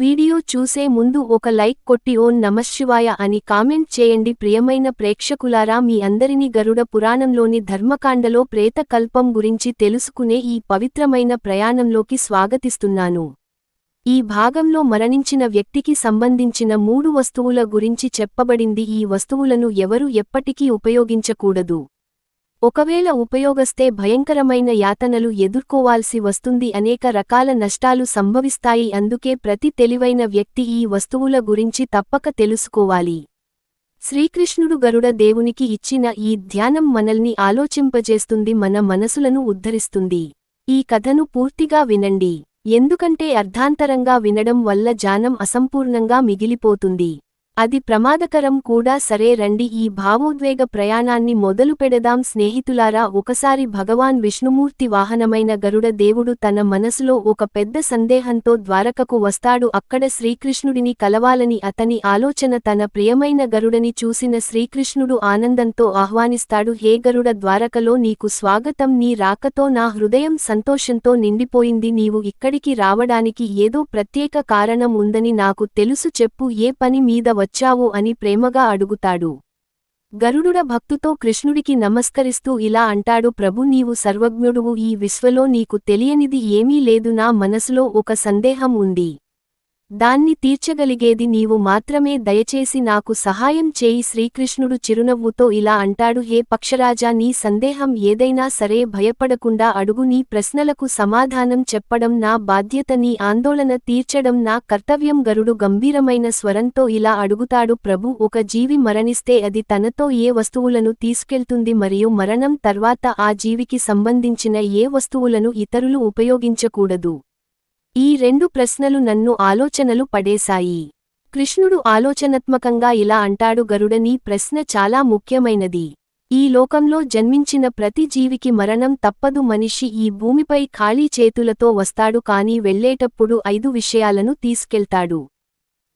Video చూసే ముందు ఒక లైక్ కొట్టి ఓన్ నమశివాయ అని కామెంట్ చేయండి. ప్రియమైన ప్రేక్షకులారా మీ అందరినీ గరుడ పురాణంలోని ధర్మకాండలో ప్రేత కల్పం గురించి తెలుసుకునే ఈ పవిత్రమైన ప్రయాణంలోకి స్వాగతిస్తున్నాను. ఈ భాగంలో మరణించిన వ్యక్తికి సంబంధించిన మూడు వస్తువుల గురించి చెప్పబడింది. ఈ వస్తువులను ఎవరు ఎప్పటికీ ఉపయోగించకూడదు. ఒకవేళ ఉపయోగస్తే భయంకరమైన యాతనలు ఎదుర్కోవాల్సి వస్తుంది. అనేక రకాల నష్టాలు సంభవిస్తాయి. అందుకే ప్రతి తెలివైన వ్యక్తి ఈ వస్తువుల గురించి తప్పక తెలుసుకోవాలి. శ్రీకృష్ణుడు గరుడ దేవునికి ఇచ్చిన ఈ ధ్యానం మనల్ని ఆలోచింపజేస్తుంది. మన మనసులను ఉద్ధరిస్తుంది. ఈ కథను పూర్తిగా వినండి. ఎందుకంటే అర్ధాంతరంగా వినడం వల్ల జానం అసంపూర్ణంగా మిగిలిపోతుంది. అది ప్రమాదకరం కూడా సరే రండి ఈ భావోద్వేగ ప్రయాణాన్ని మొదలు పెడదాం స్నేహితులారా. ఒకసారి భగవాన్ విష్ణుమూర్తి వాహనమైన గరుడ దేవుడు తన మనసులో ఒక పెద్ద సందేహంతో ద్వారకకు వస్తాడు. అక్కడ శ్రీకృష్ణుడిని కలవాలని అతని ఆలోచన తన ప్రియమైన గరుడని చూసిన శ్రీకృష్ణుడు ఆనందంతో ఆహ్వానిస్తాడు. హే గరుడ ద్వారకలో నీకు స్వాగతం. నీ రాకతో నా హృదయం సంతోషంతో నిండిపోయింది. నీవు ఇక్కడికి రావడానికి ఏదో ప్రత్యేక కారణం ఉందని నాకు తెలుసు. చెప్పు. ఏ పని మీద వచ్చావు అని ప్రేమగా అడుగుతాడు. గరుడుడ భక్తుతో కృష్ణుడికి నమస్కరిస్తూ ఇలా అంటాడు ప్రభు నీవు సర్వజ్ఞుడువు ఈ విశ్వలో నీకు తెలియనిది ఏమీ లేదు నా మనసులో ఒక సందేహం ఉంది. దాన్ని తీర్చగలిగేది నీవు మాత్రమే దయచేసి నాకు సహాయం చేయి. శ్రీకృష్ణుడు చిరునవ్వుతో ఇలా అంటాడు హే పక్షరాజా నీ సందేహం ఏదైనా సరే భయపడకుండా అడుగు. నీ ప్రశ్నలకు సమాధానం చెప్పడం నా బాధ్యత. నీ ఆందోళన తీర్చడం నా కర్తవ్యం. గరుడు గంభీరమైన స్వరంతో ఇలా అడుగుతాడు ప్రభు ఒక జీవి మరణిస్తే అది తనతో ఏ వస్తువులను తీసుకెళ్తుంది మరియు మరణం తర్వాత ఆ జీవికి సంబంధించిన ఏ వస్తువులను ఇతరులు ఉపయోగించకూడదు. ఈ రెండు ప్రశ్నలు నన్ను ఆలోచనలు పడేశాయి. కృష్ణుడు ఆలోచనాత్మకంగా ఇలా అంటాడు గరుడనీ ప్రశ్న చాలా ముఖ్యమైనది. ఈ లోకంలో జన్మించిన ప్రతి జీవికి మరణం తప్పదు. మనిషి ఈ భూమిపై ఖాళీ చేతులతో వస్తాడు కాని వెళ్ళేటప్పుడు ఐదు విషయాలను తీసుకెళ్తాడు.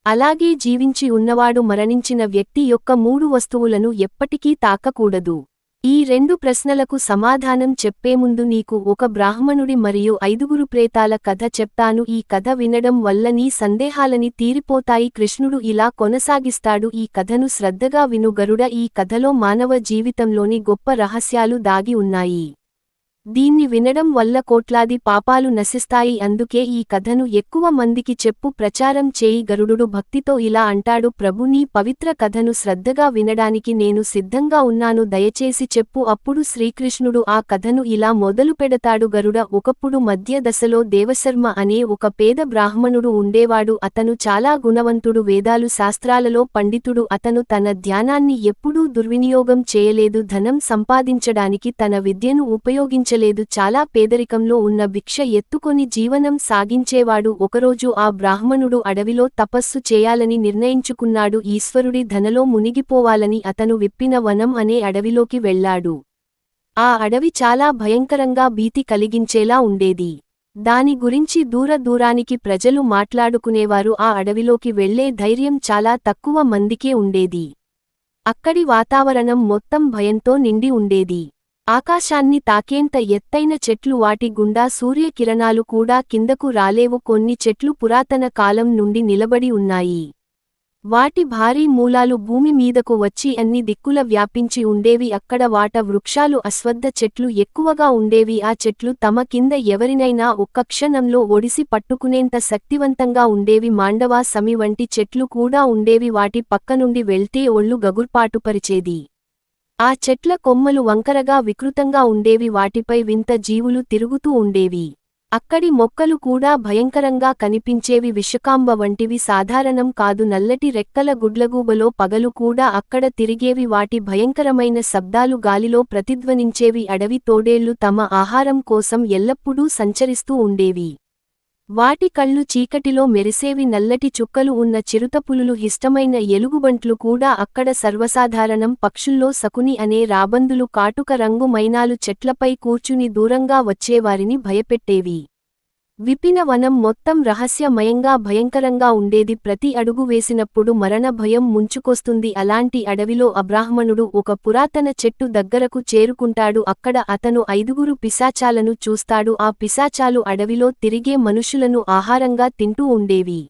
అలాగే జీవించి ఉన్నవాడు మరణించిన వ్యక్తి యొక్క మూడు వస్తువులను ఎప్పటికీ తాకకూడదు. ఈ రెండు ప్రశ్నలకు సమాధానం చెప్పే ముందు నీకు ఒక బ్రాహ్మణుడి మరియు ఐదుగురు ప్రేతాల కథ చెప్తాను. ఈ కథ వినడం వల్ల నీ సందేహాలని తీరిపోతాయి. కృష్ణుడు ఇలా కొనసాగిస్తాడు. ఈ కథను శ్రద్ధగా వినుగరుడ ఈ కథలో మానవ జీవితంలోని గొప్ప రహస్యాలు దాగి ఉన్నాయి. దీన్ని వినడం వల్ల కోట్లాది పాపాలు నశిస్తాయి. అందుకే ఈ కథను ఎక్కువ మందికి చెప్పు ప్రచారం చేయి. గరుడు భక్తితో ఇలా అంటాడు ప్రభు నీ పవిత్ర కథను శ్రద్ధగా వినడానికి నేను సిద్ధంగా ఉన్నాను. దయచేసి చెప్పు అప్పుడు శ్రీకృష్ణుడు ఆ కథను ఇలా మొదలు పెడతాడు. గరుడ ఒకప్పుడు మధ్య దశలో దేవశర్మ అనే ఒక పేద బ్రాహ్మణుడు ఉండేవాడు. అతను చాలా గుణవంతుడు వేదాలు శాస్త్రాలలో పండితుడు. అతను తన ధ్యానాన్ని ఎప్పుడూ దుర్వినియోగం చేయలేదు. ధనం సంపాదించడానికి తన విద్యను ఉపయోగించ లేదు చాలా పేదరికంలో ఉన్న భిక్ష ఎత్తుకొని జీవనం సాగించేవాడు ఒకరోజు ఆ బ్రాహ్మణుడు అడవిలో తపస్సు చేయాలని నిర్ణయించుకున్నాడు. ఈశ్వరుడి ధనలో మునిగిపోవాలని అతను విప్పిన వనం అనే అడవిలోకి వెళ్ళాడు ఆ అడవి చాలా భయంకరంగా భీతి కలిగించేలా ఉండేది. దాని గురించి దూర దూరానికి ప్రజలు మాట్లాడుకునేవారు. ఆ అడవిలోకి వెళ్ళే ధైర్యం చాలా తక్కువ మందికే ఉండేది. అక్కడి వాతావరణం మొత్తం భయంతో నిండి ఉండేది. ఆకాశాన్ని తాకేంత ఎత్తైన చెట్లు వాటి గుండా సూర్యకిరణాలు కూడా కిందకు రాలేవు. కొన్ని చెట్లు పురాతన కాలం నుండి నిలబడి ఉన్నాయి. వాటి భారీ మూలాలు భూమి మీదకు వచ్చి అన్ని దిక్కుల వ్యాపించి ఉండేవి. అక్కడ వాట వృక్షాలు అశ్వద్ధ చెట్లు ఎక్కువగా ఉండేవి. ఆ చెట్లు తమ కింద ఎవరినైనా ఒక్క క్షణంలో ఒడిసి పట్టుకునేంత శక్తివంతంగా ఉండేవి. మాండవా సమి వంటి చెట్లు కూడా ఉండేవి. వాటి పక్కనుండి వెళ్తే ఒళ్ళు గగుర్పాటుపరిచేది ఆ చెట్ల కొమ్మలు వంకరగా వికృతంగా ఉండేవి వాటిపై వింత జీవులు తిరుగుతూ ఉండేవి. అక్కడి మొక్కలు కూడా భయంకరంగా కనిపించేవి. విషకాంబ వంటివి సాధారణం కాదు. నల్లటి రెక్కల గుడ్లగూబలో పగలు కూడా అక్కడ తిరిగేవి. వాటి భయంకరమైన శబ్దాలు గాలిలో ప్రతిధ్వనించేవి. అడవి తోడేళ్ళు తమ ఆహారం కోసం ఎల్లప్పుడూ సంచరిస్తూ ఉండేవి. వాటి కళ్ళు చీకటిలో మెరిసేవి నల్లటి చుక్కలు ఉన్న చిరుతపులులు ఇష్టమైన ఎలుగుబంట్లు కూడా అక్కడ సర్వసాధారణం. పక్షుల్లో సకుని అనే రాబందులు కాటుక రంగు మైనాలు చెట్లపై కూర్చుని దూరంగా వచ్చేవారిని భయపెట్టేవి. విపిన వనం మొత్తం రహస్యమయంగా భయంకరంగా ఉండేది. ప్రతి అడుగు వేసినప్పుడు మరణ భయం ముంచుకొస్తుంది. అలాంటి అడవిలో అబ్రాహ్మణుడు ఒక పురాతన చెట్టు దగ్గరకు చేరుకుంటాడు. అక్కడ అతను ఐదుగురు పిశాచాలను చూస్తాడు. ఆ పిశాచాలు అడవిలో తిరిగే మనుషులను ఆహారంగా తింటూ ఉండేవి.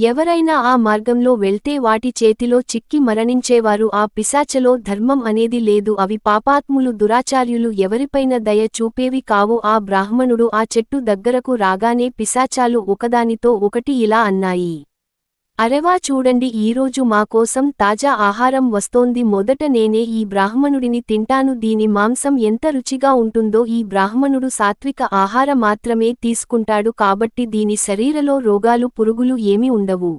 ఎవరైనా ఆ మార్గంలో వెళ్తే వాటి చేతిలో చిక్కి మరణించేవారు ఆ పిశాచలో ధర్మం అనేది లేదు. అవి పాపాత్ములు దురాచార్యులు ఎవరిపైన దయ చూపేవి కావు. ఆ బ్రాహ్మణుడు ఆ చెట్టు దగ్గరకు రాగానే పిశాచాలు ఒకదానితో ఒకటి ఇలా అన్నాయి. అరెవా చూడండి ఈరోజు మా కోసం తాజా ఆహారం వస్తోంది. మొదట నేనే ఈ బ్రాహ్మణుడిని తింటాను. దీని మాంసం ఎంత రుచిగా ఉంటుందో ఈ బ్రాహ్మణుడు సాత్విక ఆహార మాత్రమే తీసుకుంటాడు కాబట్టి దీని శరీరలో రోగాలు పురుగులు ఏమీ ఉండవు.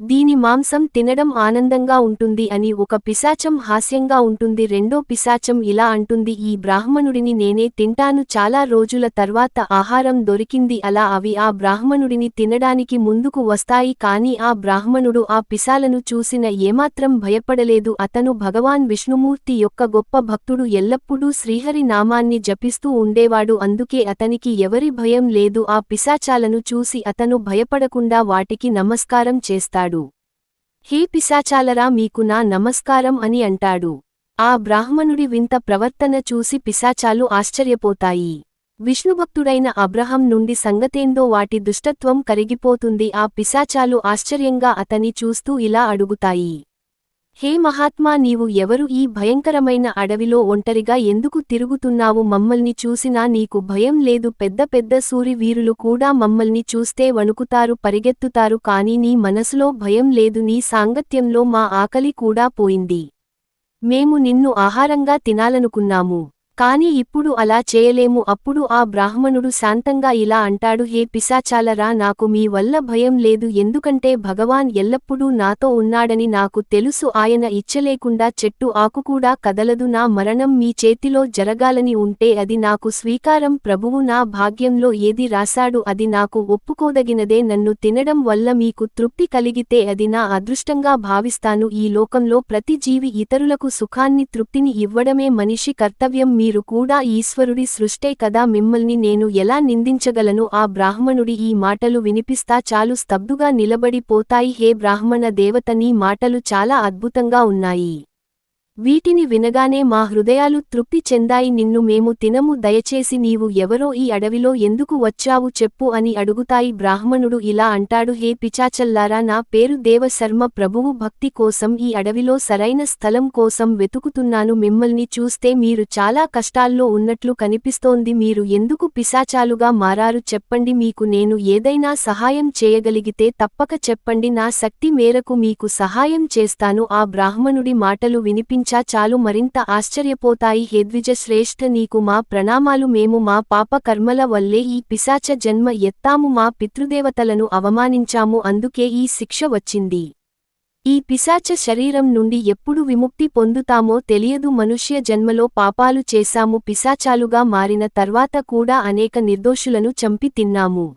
దీని మాంసం తినడం ఆనందంగా ఉంటుంది అని ఒక పిశాచం హాస్యంగా ఉంటుంది. రెండో పిశాచం ఇలా అంటుంది ఈ బ్రాహ్మణుడిని నేనే తింటాను. చాలా రోజుల తర్వాత ఆహారం దొరికింది. అలా అవి ఆ బ్రాహ్మణుడిని తినడానికి ముందుకు వస్తాయి. కాని ఆ బ్రాహ్మణుడు ఆ పిశాలను చూసిన ఏమాత్రం భయపడలేదు. అతను భగవాన్ విష్ణుమూర్తి యొక్క గొప్ప భక్తుడు. ఎల్లప్పుడూ శ్రీహరి నామాన్ని జపిస్తూ ఉండేవాడు. అందుకే అతనికి ఎవరి భయం లేదు. ఆ పిశాచాలను చూసి అతను భయపడకుండా వాటికి నమస్కారం చేస్తాడు. హే పిశాచాలరా మీకు నా నమస్కారం అని అంటాడు. ఆ బ్రాహ్మణుడి వింత ప్రవర్తన చూసి పిశాచాలు ఆశ్చర్యపోతాయి. విష్ణుభక్తుడైన అబ్రహం నుండి సంగతేందో వాటి దుష్టత్వం కరిగిపోతుంది. ఆ పిశాచాలు ఆశ్చర్యంగా అతని చూస్తూ ఇలా అడుగుతాయి. హే మహాత్మా నీవు ఎవరు? ఈ భయంకరమైన అడవిలో ఒంటరిగా ఎందుకు తిరుగుతున్నావు? మమ్మల్ని చూసినా నీకు భయం లేదు. పెద్ద పెద్ద సూరివీరులు కూడా మమ్మల్ని చూస్తే వణుకుతారు పరిగెత్తుతారు కాని నీ మనసులో భయం లేదు. నీ సాంగత్యంలో మా ఆకలి కూడా పోయింది. మేము నిన్ను ఆహారంగా తినాలనుకున్నాము. కాని ఇప్పుడు అలా చేయలేము అప్పుడు ఆ బ్రాహ్మణుడు శాంతంగా ఇలా అంటాడు హే పిశాచాలరా నాకు మీ వల్ల భయం లేదు ఎందుకంటే భగవాన్ ఎల్లప్పుడూ నాతో ఉన్నాడని నాకు తెలుసు ఆయన ఇచ్చలేకుండా చెట్టు ఆకుకూడా కదలదు నా మరణం మీ చేతిలో జరగాలని ఉంటే అది నాకు స్వీకారం ప్రభువు నా భాగ్యంలో ఏది రాశాడు అది నాకు ఒప్పుకోదగినదే నన్ను తినడం వల్ల మీకు తృప్తి కలిగితే అది నా అదృష్టంగా భావిస్తాను ఈ లోకంలో ప్రతి జీవి ఇతరులకు సుఖాన్ని తృప్తిని ఇవ్వడమే మనిషి కర్తవ్యం మీరు కూడా ఈశ్వరుడి సృష్టే కదా మిమ్మల్ని నేను ఎలా నిందించగలను? ఆ బ్రాహ్మణుడి ఈ మాటలు వినిపిస్తా చాలు స్తబ్దుగా నిలబడిపోతాయి. హే బ్రాహ్మణ దేవత నీ మాటలు చాలా అద్భుతంగా ఉన్నాయి. వీటిని వినగానే మా హృదయాలు తృప్తి చెందాయి నిన్ను మేము తినము దయచేసి నీవు ఎవరో ఈ అడవిలో ఎందుకు వచ్చావు చెప్పు అని అడుగుతాయి బ్రాహ్మణుడు ఇలా అంటాడు హే పిచాచల్లారా నా పేరు దేవశర్మ ప్రభువు భక్తి కోసం ఈ అడవిలో సరైన స్థలం కోసం వెతుకుతున్నాను. మిమ్మల్ని చూస్తే మీరు చాలా కష్టాల్లో ఉన్నట్లు కనిపిస్తోంది. మీరు ఎందుకు పిశాచాలుగా మారారు చెప్పండి. మీకు నేను ఏదైనా సహాయం చేయగలిగితే తప్పక చెప్పండి. నా శక్తి మేరకు మీకు సహాయం చేస్తాను. ఆ బ్రాహ్మణుడి మాటలు వినిపించి చాలు మరింత ఆశ్చర్యపోతాయి. హేద్విజ శ్రేష్ఠ నీకు మా ప్రణామాలు. మేము మా పాప కర్మల వల్లే ఈ పిశాచ జన్మ ఎత్తాము. మా పితృదేవతలను అవమానించాము. అందుకే ఈ శిక్ష వచ్చింది. ఈ పిశాచ శరీరం నుండి ఎప్పుడు విముక్తి పొందుతామో తెలియదు. మనుష్య జన్మలో పాపాలు చేశాము. పిశాచాలుగా మారిన తర్వాత కూడా అనేక నిర్దోషులను చంపి తిన్నాము.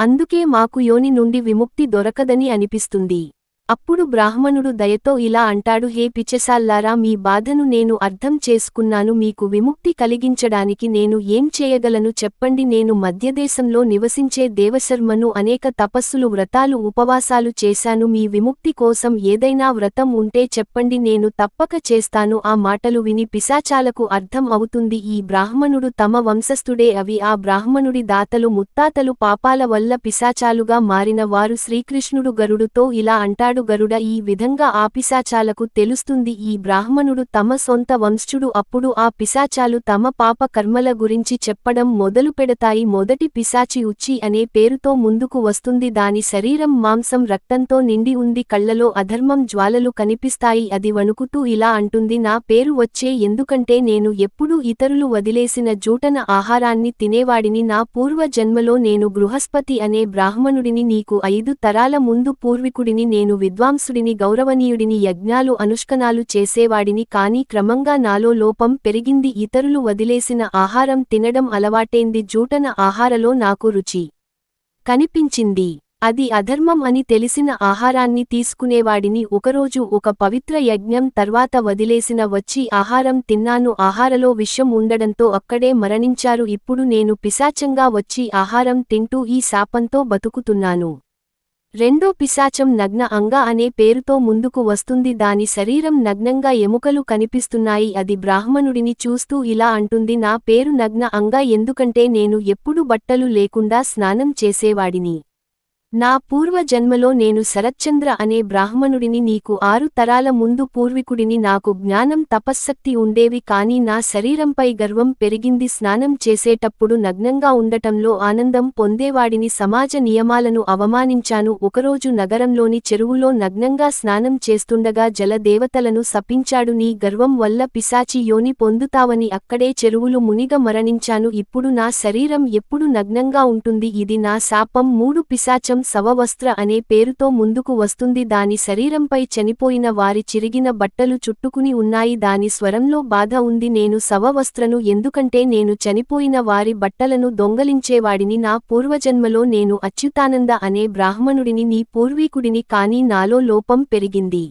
అందుకే మాకు యోని నుండి విముక్తి దొరకదని అనిపిస్తుంది. అప్పుడు బ్రాహ్మణుడు దయతో ఇలా అంటాడు హే పిచ్చసాల్లారా మీ బాధను నేను అర్థం చేసుకున్నాను మీకు విముక్తి కలిగించడానికి నేను ఏం చేయగలను? చెప్పండి నేను మధ్యదేశంలో నివసించే దేవశర్మను అనేక తపస్సులు వ్రతాలు ఉపవాసాలు చేశాను మీ విముక్తి కోసం ఏదైనా వ్రతం ఉంటే చెప్పండి నేను తప్పక చేస్తాను. ఆ మాటలు విని పిశాచాలకు అర్థం అవుతుంది ఈ బ్రాహ్మణుడు తమ వంశస్థుడే అవి ఆ బ్రాహ్మణుడి దాతలు ముత్తాతలు పాపాల వల్ల పిశాచాలుగా మారిన వారు శ్రీకృష్ణుడు గరుడుతో ఇలా అంటాడు గరుడ. ఈ విధంగా ఆ పిశాచాలకు తెలుస్తుంది ఈ బ్రాహ్మణుడు తమ సొంత వంశుడు. అప్పుడు ఆ పిశాచాలు తమ పాప కర్మల గురించి చెప్పడం మొదలు పెడతాయి. మొదటి పిశాచి ఉచ్చి అనే పేరుతో ముందుకు వస్తుంది. దాని శరీరం మాంసం రక్తంతో నిండి ఉంది. కళ్ళలో అధర్మం జ్వాలలు కనిపిస్తాయి. అది వణుకుతూ ఇలా అంటుంది. నా పేరు వచ్చే ఎందుకంటే నేను ఎప్పుడూ ఇతరులు వదిలేసిన జూటన ఆహారాన్ని తినేవాడిని. నా పూర్వ జన్మలో నేను బృహస్పతి అనే బ్రాహ్మణుడిని. నీకు ఐదు తరాల ముందు పూర్వీకుడిని నేను విద్వాంసుడిని గౌరవనీయుడిని యజ్ఞాలు అనుష్కనాలు చేసేవాడిని కాని క్రమంగా నాలో లోపం పెరిగింది. ఇతరులు వదిలేసిన ఆహారం తినడం అలవాటేంది. జూటన ఆహారలో నాకు రుచి కనిపించింది. అది అధర్మం అని తెలిసిన ఆహారాన్ని తీసుకునేవాడిని. ఒకరోజు ఒక పవిత్ర యజ్ఞం తర్వాత వదిలేసిన వచ్చి ఆహారం తిన్నాను. ఆహారలో విషం ఉండడంతో అక్కడే మరణించారు. ఇప్పుడు నేను పిశాచంగా వచ్చి ఆహారం తింటూ ఈ శాపంతో బతుకుతున్నాను. రెండో పిశాచం నగ్న అంగ అనే పేరుతో ముందుకు వస్తుంది. దాని శరీరం నగ్నంగా ఎముకలు కనిపిస్తున్నాయి. అది బ్రాహ్మణుడిని చూస్తూ ఇలా అంటుంది. నా పేరు నగ్న అంగ ఎందుకంటే నేను ఎప్పుడు బట్టలు లేకుండా స్నానం చేసేవాడిని. నా పూర్వ జన్మలో నేను శరత్చంద్ర అనే బ్రాహ్మణుడిని నీకు ఆరు తరాల ముందు పూర్వీకుడిని నాకు జ్ఞానం తపశ్శక్తి ఉండేవి కాని నా శరీరంపై గర్వం పెరిగింది స్నానం చేసేటప్పుడు నగ్నంగా ఉండటంలో ఆనందం పొందేవాడిని సమాజ నియమాలను అవమానించాను. ఒకరోజు నగరంలోని చెరువులో నగ్నంగా స్నానం చేస్తుండగా జలదేవతలను శపించాడు. నీ గర్వం వల్ల పిశాచి యోని పొందుతావని అక్కడే చెరువులు మునిగ మరణించాను. ఇప్పుడు నా శరీరం ఎప్పుడు నగ్నంగా ఉంటుంది? ఇది నా శాపం. మూడు పిశాచం శవవస్త్ర అనే పేరుతో ముందుకు వస్తుంది. దాని శరీరంపై చనిపోయిన వారి చిరిగిన బట్టలు చుట్టుకుని ఉన్నాయి. దాని స్వరంలో బాధ ఉంది. నేను శవవస్త్రను ఎందుకంటే నేను చనిపోయిన వారి బట్టలను దొంగలించేవాడిని. నా పూర్వజన్మలో నేను అచ్యుతానంద అనే బ్రాహ్మణుడిని నీ పూర్వీకుడిని కాని నాలో లోపం పెరిగింది.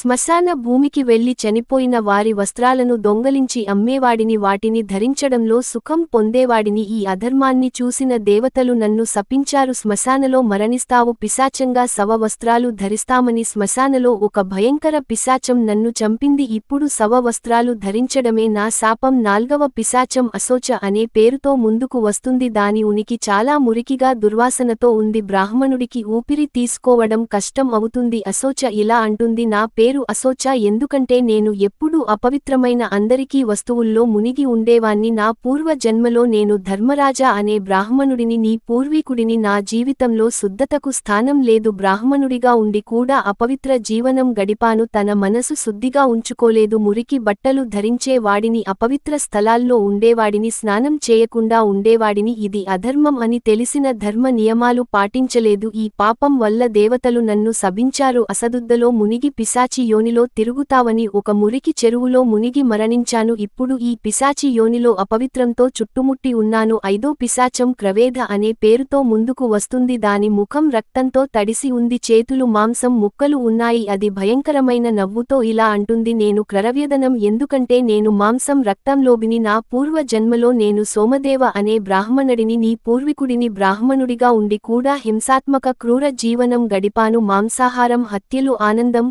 శ్మశాన భూమికి వెళ్ళి చనిపోయిన వారి వస్త్రాలను దొంగలించి అమ్మేవాడిని వాటిని ధరించడంలో సుఖం పొందేవాడిని ఈ అధర్మాన్ని చూసిన దేవతలు నన్ను శపించారు. శ్మశానలో మరణిస్తావు. పిశాచంగా శవ వస్త్రాలు ధరిస్తామని శ్మశానలో ఒక భయంకర పిశాచం నన్ను చంపింది. ఇప్పుడు శవ వస్త్రాలు ధరించడమే నా శాపం. నాల్గవ పిశాచం అశోచ అనే పేరుతో ముందుకు వస్తుంది. దాని ఉనికి చాలా మురికిగా దుర్వాసనతో ఉంది. బ్రాహ్మణుడికి ఊపిరి తీసుకోవడం కష్టం అవుతుంది. అశోచ ఇలా అంటుంది నా పేరు అశోచ ఎందుకంటే నేను ఎప్పుడూ అపవిత్రమైన అందరికీ వస్తువుల్లో మునిగి ఉండేవాన్ని నా పూర్వ జన్మలో నేను ధర్మరాజా అనే బ్రాహ్మణుడిని నీ పూర్వీకుడిని నా జీవితంలో శుద్ధతకు స్థానం లేదు. బ్రాహ్మణుడిగా ఉండి కూడా అపవిత్ర జీవనం గడిపాను. తన మనసు శుద్ధిగా ఉంచుకోలేదు. మురికి బట్టలు ధరించే వాడిని అపవిత్ర స్థలాల్లో ఉండేవాడిని స్నానం చేయకుండా ఉండేవాడిని. ఇది అధర్మం అని తెలిసిన ధర్మ నియమాలు పాటించలేదు. ఈ పాపం వల్ల దేవతలు నన్ను సభించారు అసదుద్దలో మునిగి పిశా పిశాచి యోనిలో తిరుగుతావని ఒక మురికి చెరువులో మునిగి మరణించాను. ఇప్పుడు ఈ పిశాచి యోనిలో అపవిత్రంతో చుట్టుముట్టి ఉన్నాను. ఐదో పిశాచం క్రవేధ అనే పేరుతో ముందుకు వస్తుంది. దాని ముఖం రక్తంతో తడిసి ఉంది. చేతులు మాంసం ముక్కలు ఉన్నాయి. అది భయంకరమైన నవ్వుతో ఇలా అంటుంది. నేను క్రరవ్యదనం ఎందుకంటే నేను మాంసం రక్తంలోబిని. నా పూర్వ జన్మలో నేను సోమదేవ అనే బ్రాహ్మణుడిని. నీ పూర్వీకుడిని బ్రాహ్మణుడిగా ఉండి కూడా హింసాత్మక క్రూర జీవనం గడిపాను. మాంసాహారం హత్యలు ఆనందం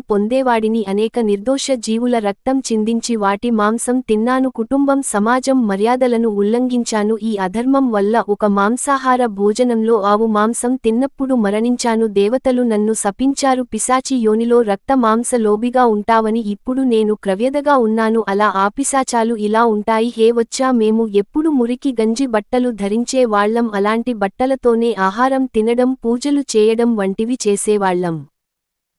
వాడిని అనేక నిర్దోష జీవుల రక్తం చిందించి వాటి మాంసం తిన్నాను కుటుంబం సమాజం మర్యాదలను ఉల్లంఘించాను. ఈ అధర్మం వల్ల ఒక మాంసాహార భోజనంలో ఆవు మాంసం తిన్నప్పుడు మరణించాను. దేవతలు నన్ను శపించారు. పిశాచి యోనిలో రక్త మాంస లోబిగా ఉంటావని ఇప్పుడు నేను క్రవ్యదగా ఉన్నాను. అలా ఆపిశాచాలు ఇలా ఉంటాయి. హే వచ్చా మేము ఎప్పుడు మురికి గంజి బట్టలు ధరించే వాళ్ళం అలాంటి బట్టలతోనే ఆహారం తినడం పూజలు చేయడం వంటివి చేసేవాళ్ళం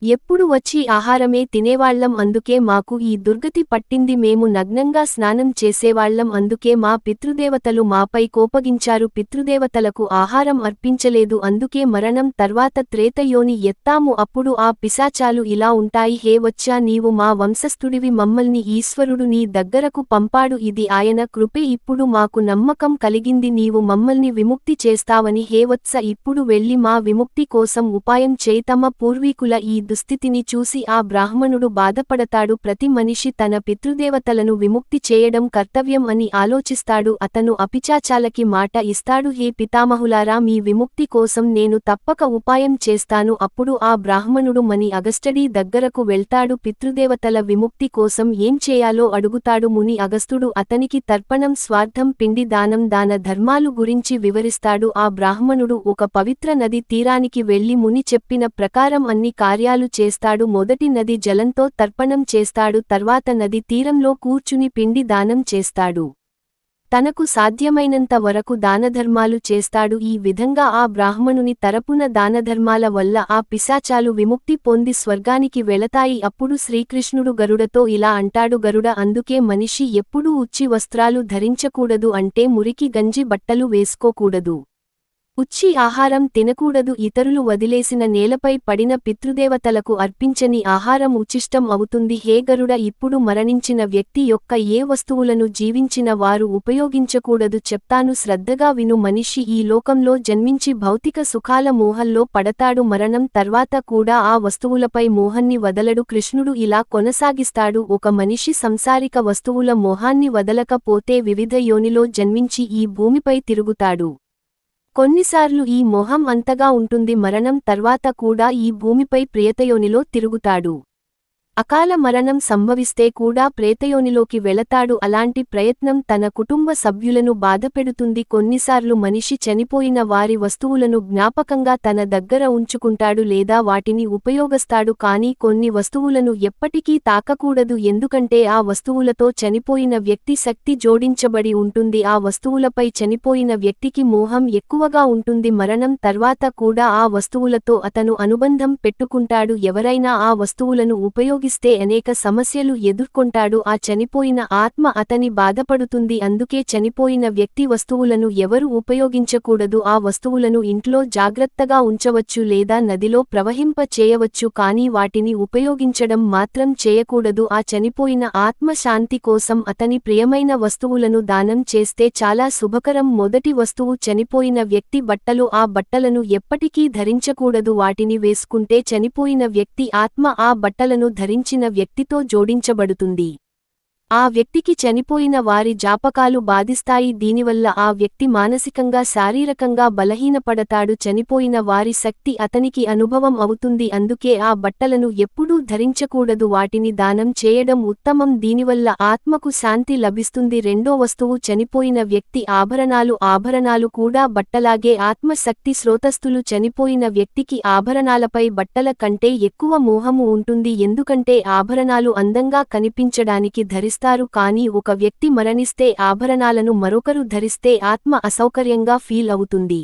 ఎప్పుడు వచ్చి ఆహారమే తినేవాళ్ళం అందుకే మాకు ఈ దుర్గతి పట్టింది మేము నగ్నంగా స్నానం చేసేవాళ్ళం అందుకే మా పితృదేవతలు మాపై కోపగించారు. పితృదేవతలకు ఆహారం అర్పించలేదు అందుకే మరణం తర్వాత త్రేతయోని ఎత్తాము. అప్పుడు ఆ పిశాచాలు ఇలా ఉంటాయి. హే వచ్చా నీవు మా వంశస్థుడివి మమ్మల్ని ఈశ్వరుడు నీ దగ్గరకు పంపాడు. ఇది ఆయన కృపే. ఇప్పుడు మాకు నమ్మకం కలిగింది. నీవు మమ్మల్ని విముక్తి చేస్తావని హే వత్స ఇప్పుడు వెళ్ళి మా విముక్తి కోసం ఉపాయం చేయి. పూర్వీకుల ఈ దుస్థితిని చూసి ఆ బ్రాహ్మణుడు బాధపడతాడు. ప్రతి మనిషి తన పితృదేవతలను విముక్తి చేయడం కర్తవ్యం అని ఆలోచిస్తాడు. అతను అపిచాచాలకి మాట ఇస్తాడు. హే పితామహులారా మీ విముక్తి కోసం నేను తప్పక ఉపాయం చేస్తాను. అప్పుడు ఆ బ్రాహ్మణుడు మని అగస్టడీ దగ్గరకు వెళ్తాడు. పితృదేవతల విముక్తి కోసం ఏం చేయాలో అడుగుతాడు. ముని అగస్తుడు అతనికి తర్పణం స్వార్థం పిండి దానం దాన ధర్మాలు గురించి వివరిస్తాడు. ఆ బ్రాహ్మణుడు ఒక పవిత్ర నది తీరానికి వెళ్ళి ముని చెప్పిన ప్రకారం అన్ని కార్యాలు చేస్తాడు. మొదటి నది జలంతో తర్పణం చేస్తాడు. తర్వాత నది తీరంలో కూర్చుని పిండి దానం చేస్తాడు. తనకు సాధ్యమైనంత వరకు దానధర్మాలు చేస్తాడు. ఈ విధంగా ఆ బ్రాహ్మణుని తరపున దానధర్మాల వల్ల ఆ పిశాచాలు విముక్తి పొంది స్వర్గానికి వెళతాయి. అప్పుడు శ్రీకృష్ణుడు గరుడతో ఇలా అంటాడు. గరుడ అందుకే మనిషి ఎప్పుడూ ఉచ్చి వస్త్రాలు ధరించకూడదు అంటే మురికి గంజి బట్టలు వేసుకోకూడదు. ఉచ్చి ఆహారం తినకూడదు. ఇతరులు వదిలేసిన నేలపై పడిన పితృదేవతలకు అర్పించని ఆహారం ఉచిష్టం అవుతుంది. హే గరుడ ఇప్పుడు మరణించిన వ్యక్తి యొక్క ఏ వస్తువులను జీవించిన వారు ఉపయోగించకూడదు చెప్తాను. శ్రద్ధగా విను మనిషి ఈ లోకంలో జన్మించి భౌతిక సుఖాల మోహంలో పడతాడు. మరణం తర్వాత కూడా ఆ వస్తువులపై మోహన్ని వదలడు. కృష్ణుడు ఇలా కొనసాగిస్తాడు. ఒక మనిషి సంసారిక వస్తువుల మోహాన్ని వదలకపోతే వివిధ యోనిలో జన్మించి ఈ భూమిపై తిరుగుతాడు. కొన్నిసార్లు ఈ మొహం అంతగా ఉంటుంది మరణం తర్వాత కూడా ఈ భూమిపై ప్రియతయోనిలో తిరుగుతాడు. అకాల మరణం సంభవిస్తే కూడా ప్రేతయోనిలోకి వెళతాడు అలాంటి ప్రయత్నం తన కుటుంబ సభ్యులను బాధపెడుతుంది. కొన్నిసార్లు మనిషి చనిపోయిన వారి వస్తువులను జ్ఞాపకంగా తన దగ్గర ఉంచుకుంటాడు లేదా వాటిని ఉపయోగస్తాడు కానీ కొన్ని వస్తువులను ఎప్పటికీ తాకకూడదు ఎందుకంటే ఆ వస్తువులతో చనిపోయిన వ్యక్తి శక్తి జోడించబడి ఉంటుంది. ఆ వస్తువులపై చనిపోయిన వ్యక్తికి మోహం ఎక్కువగా ఉంటుంది. మరణం తర్వాత కూడా ఆ వస్తువులతో అతను అనుబంధం పెట్టుకుంటాడు. ఎవరైనా ఆ వస్తువులను ఉపయోగిస్తే అనేక సమస్యలు ఎదుర్కొంటాడు. ఆ చనిపోయిన ఆత్మ అతని బాధపడుతుంది. అందుకే చనిపోయిన వ్యక్తి వస్తువులను ఎవరు ఉపయోగించకూడదు. ఆ వస్తువులను ఇంట్లో జాగ్రత్తగా ఉంచవచ్చు లేదా నదిలో ప్రవహింప చేయవచ్చు. కానీ వాటిని ఉపయోగించడం మాత్రం చేయకూడదు. ఆ చనిపోయిన ఆత్మ శాంతి కోసం అతని ప్రియమైన వస్తువులను దానం చేస్తే చాలా శుభకరం. మొదటి వస్తువు చనిపోయిన వ్యక్తి బట్టలు. ఆ బట్టలను ఎప్పటికీ ధరించకూడదు. వాటిని వేసుకుంటే చనిపోయిన వ్యక్తి ఆత్మ ఆ బట్టలను ధరించిన వ్యక్తితో జోడించబడుతుంది. ఆ వ్యక్తికి చనిపోయిన వారి జాపకాలు బాధిస్తాయి. దీనివల్ల ఆ వ్యక్తి మానసికంగా శారీరకంగా బలహీనపడతాడు. చనిపోయిన వారి శక్తి అతనికి అనుభవం అవుతుంది. అందుకే ఆ బట్టలను ఎప్పుడూ ధరించకూడదు. వాటిని దానం చేయడం ఉత్తమం. దీనివల్ల ఆత్మకు శాంతి లభిస్తుంది. రెండో వస్తువు చనిపోయిన వ్యక్తి ఆభరణాలు. ఆభరణాలు కూడా బట్టలాగే ఆత్మశక్తి శ్రోతస్థులు చనిపోయిన వ్యక్తికి ఆభరణాలపై బట్టల కంటే ఎక్కువ మోహము ఉంటుంది. ఎందుకంటే ఆభరణాలు అందంగా కనిపించడానికి ధరిస్తారు. కానీ ఒక వ్యక్తి మరణిస్తే ఆభరణాలను మరొకరు ధరిస్తే ఆత్మ అసౌకర్యంగా ఫీల్ అవుతుంది.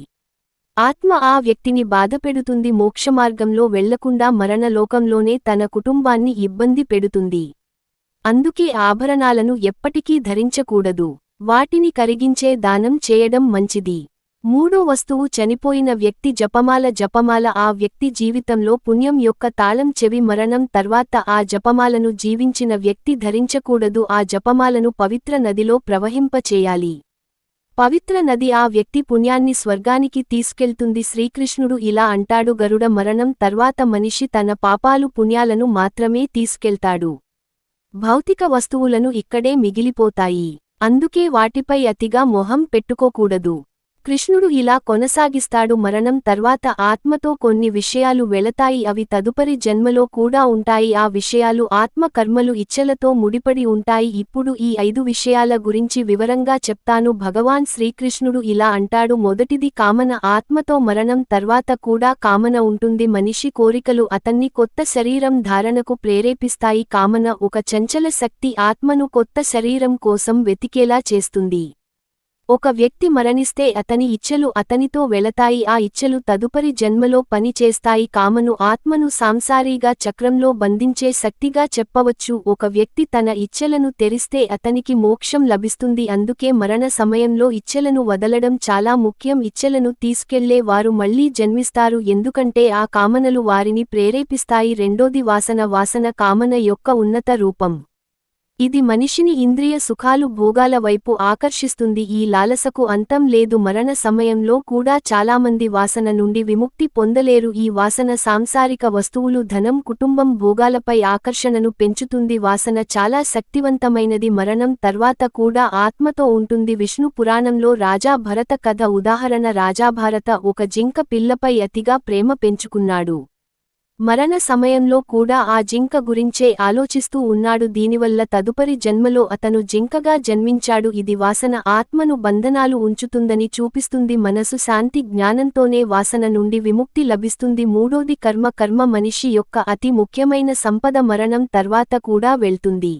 ఆత్మ ఆ వ్యక్తిని బాధపెడుతుంది మోక్షమార్గంలో వెళ్ళకుండా మరణలోకంలోనే తన కుటుంబాన్ని ఇబ్బంది పెడుతుంది. అందుకే ఆభరణాలను ఎప్పటికీ ధరించకూడదు. వాటిని కరిగించే దానం చేయడం మంచిది. మూడో వస్తువు చనిపోయిన వ్యక్తి జపమాల జపమాల ఆ వ్యక్తి జీవితంలో పుణ్యం యొక్క తాళం చెవి మరణం తర్వాత ఆ జపమాలను జీవించిన వ్యక్తి ధరించకూడదు ఆ జపమాలను పవిత్ర నదిలో ప్రవహింపచేయాలి. పవిత్ర నది ఆ వ్యక్తి పుణ్యాన్ని స్వర్గానికి తీసుకెళ్తుంది శ్రీకృష్ణుడు ఇలా అంటాడు గరుడ మరణం తర్వాత మనిషి తన పాపాలు పుణ్యాలను మాత్రమే తీసుకెళ్తాడు. భౌతిక వస్తువులను ఇక్కడే మిగిలిపోతాయి. అందుకే వాటిపై అతిగా మొహం పెట్టుకోకూడదు. కృష్ణుడు ఇలా కొనసాగిస్తాడు మరణం తర్వాత ఆత్మతో కొన్ని విషయాలు వెళతాయి అవి తదుపరి జన్మలో కూడా ఉంటాయి. ఆ విషయాలు ఆత్మ కర్మలు ఇచ్చలతో ముడిపడి ఉంటాయి. ఇప్పుడు ఈ ఐదు విషయాల గురించి వివరంగా చెప్తాను. భగవాన్ శ్రీకృష్ణుడు ఇలా అంటాడు మొదటిది కామన ఆత్మతో మరణం తర్వాత కూడా కామన ఉంటుంది. మనిషి కోరికలు అతన్ని కొత్త శరీరం ధారణకు ప్రేరేపిస్తాయి. కామన ఒక చంచల శక్తి ఆత్మను కొత్త శరీరం కోసం వెతికేలా చేస్తుంది. ఒక వ్యక్తి మరణిస్తే అతని ఇచ్చలు అతనితో వెళతాయి ఆ ఇచ్చలు తదుపరి జన్మలో పని చేస్తాయి. కామను ఆత్మను సాంసారీగా చక్రంలో బంధించే శక్తిగా చెప్పవచ్చు. ఒక వ్యక్తి తన ఇచ్చలను తెరిస్తే అతనికి మోక్షం లభిస్తుంది. అందుకే మరణ సమయంలో ఇచ్చలను వదలడం చాలా ముఖ్యం. ఇచ్చలను తీసుకెళ్ళే వారు మళ్ళీ జన్మిస్తారు. ఎందుకంటే ఆ కామనలు వారిని ప్రేరేపిస్తాయి. రెండోది వాసన. వాసన కామన యొక్క ఉన్నత రూపం. ఇది మనిషిని ఇంద్రియ సుఖాలు భోగాల వైపు ఆకర్షిస్తుంది. ఈ లాలసకు అంతం లేదు. మరణ సమయంలో కూడా చాలామంది వాసన నుండి విముక్తి పొందలేరు. ఈ వాసన సాంసారిక వస్తువులు ధనం కుటుంబం భోగాలపై ఆకర్షణను పెంచుతుంది. వాసన చాలా శక్తివంతమైనది. మరణం తర్వాత కూడా ఆత్మతో ఉంటుంది. విష్ణు పురాణంలో రాజా భరత కథ ఉదాహరణ. రాజాభారత ఒక జింక పిల్లపై అతిగా ప్రేమ పెంచుకున్నాడు. మరణ సమయంలో కూడా ఆ జింక గురించే ఆలోచిస్తూ ఉన్నాడు. దీనివల్ల తదుపరి జన్మలో అతను జింకగా జన్మించాడు. ఇది వాసన ఆత్మను బంధనాలు ఉంచుతుందని చూపిస్తుంది. మనసు శాంతి జ్ఞానంతోనే వాసన నుండి విముక్తి లభిస్తుంది. మూడోది కర్మ కర్మ మనిషి యొక్క అతి ముఖ్యమైన సంపద మరణం తర్వాత కూడా వెళ్తుంది.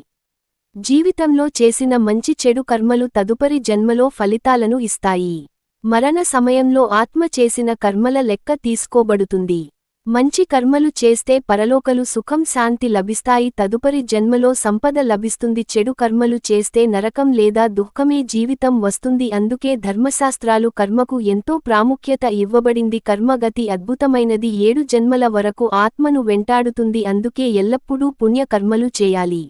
జీవితంలో చేసిన మంచి చెడు కర్మలు తదుపరి జన్మలో ఫలితాలను ఇస్తాయి. మరణ సమయంలో ఆత్మ చేసిన కర్మల లెక్క తీసుకోబడుతుంది. మంచి కర్మలు చేస్తే పరలోకలు సుఖం శాంతి లభిస్తాయి. తదుపరి జన్మలో సంపద లభిస్తుంది. చెడు కర్మలు చేస్తే నరకం లేదా దుఃఖమే జీవితం వస్తుంది. అందుకే ధర్మశాస్త్రాలు కర్మకు ఎంతో ప్రాముఖ్యత ఇవ్వబడింది. కర్మగతి అద్భుతమైనది. ఏడు జన్మల వరకు ఆత్మను వెంటాడుతుంది. అందుకే ఎల్లప్పుడూ పుణ్యకర్మలు చేయాలి.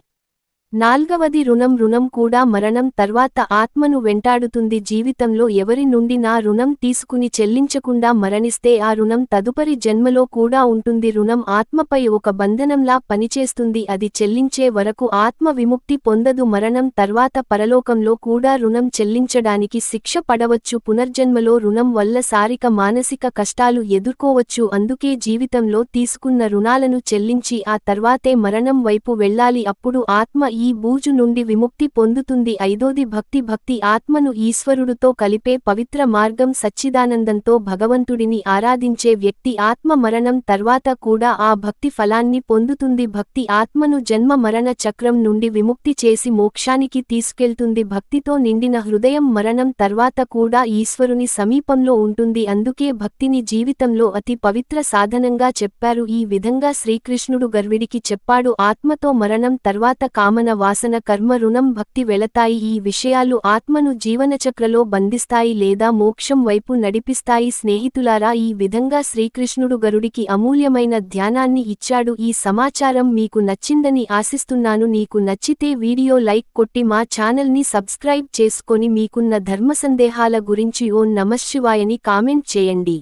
నాల్గవది రుణం రుణం కూడా మరణం తర్వాత ఆత్మను వెంటాడుతుంది జీవితంలో ఎవరి నుండి నా రుణం తీసుకుని చెల్లించకుండా మరణిస్తే ఆ రుణం తదుపరి జన్మలో కూడా ఉంటుంది. రుణం ఆత్మపై ఒక బంధనంలా పనిచేస్తుంది. అది చెల్లించే వరకు ఆత్మ విముక్తి పొందదు. మరణం తర్వాత పరలోకంలో కూడా రుణం చెల్లించడానికి శిక్ష పడవచ్చు. పునర్జన్మలో రుణం వల్ల శారీక మానసిక కష్టాలు ఎదుర్కోవచ్చు. అందుకే జీవితంలో తీసుకున్న రుణాలను చెల్లించి ఆ తర్వాతే మరణం వైపు వెళ్ళాలి. అప్పుడు ఆత్మ ఈ ఈ బూజు నుండి విముక్తి పొందుతుంది. ఐదోది భక్తి భక్తి ఆత్మను ఈశ్వరుడుతో కలిపే పవిత్ర మార్గం సచ్చిదానందంతో భగవంతుడిని ఆరాధించే వ్యక్తి ఆత్మ మరణం తర్వాత కూడా ఆ భక్తి ఫలాన్ని పొందుతుంది. భక్తి ఆత్మను జన్మ మరణ చక్రం నుండి విముక్తి చేసి మోక్షానికి తీసుకెళ్తుంది. భక్తితో నిండిన హృదయం మరణం తర్వాత కూడా ఈశ్వరుని సమీపంలో ఉంటుంది. అందుకే భక్తిని జీవితంలో అతి పవిత్ర సాధనంగా చెప్పారు. ఈ విధంగా శ్రీకృష్ణుడు గర్విడికి చెప్పాడు. ఆత్మతో మరణం తర్వాత కామన వాసన కర్మ రుణం భక్తి వెళతాయి. ఈ విషయాలు ఆత్మను జీవనచక్రలో బంధిస్తాయి లేదా మోక్షం వైపు నడిపిస్తాయి. స్నేహితులారా ఈ విధంగా శ్రీకృష్ణుడు గరుడికి అమూల్యమైన ధ్యానాన్ని ఇచ్చాడు. ఈ సమాచారం మీకు నచ్చిందని ఆశిస్తున్నాను. నీకు నచ్చితే వీడియో లైక్ కొట్టి మా ఛానల్ని సబ్స్క్రైబ్ చేసుకొని మీకున్న ధర్మ సందేహాల గురించి ఓ నమశివాయని కామెంట్ చేయండి.